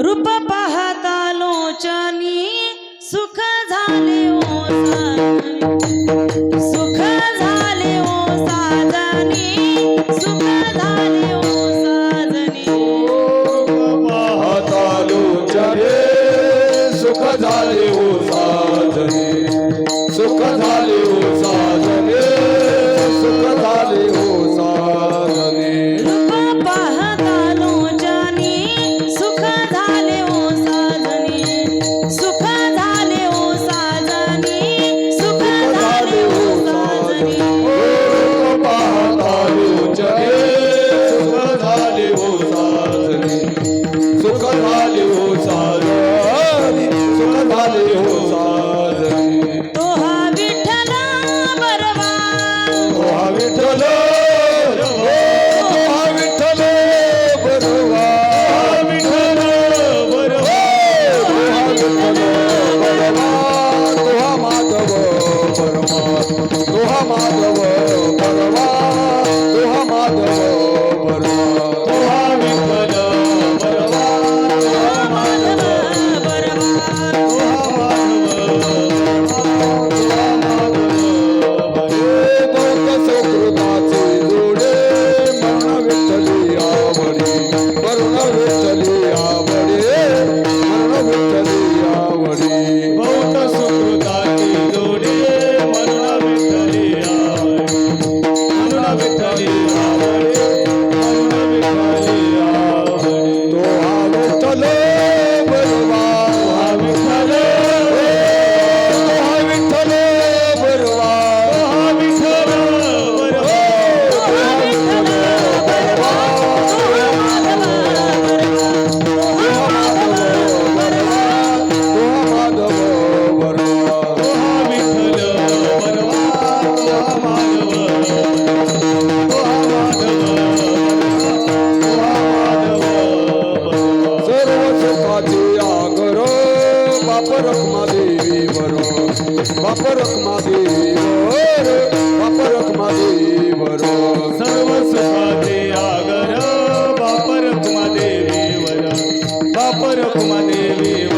रूप पाहता लोचनी सुख झाले ओ सुख झाले ओ साधनी सुख झाले ओ साधनी. पाहता लोचने सुख झाले ओ साधनी. सुख झाले Come on, come on. रखमादेवीवर बाप रखमादेवीवर बाप रखमादेवीवर। सर्व सुखाचे आगर बाप रखमादेवीवर बाप रखमादेवीवर।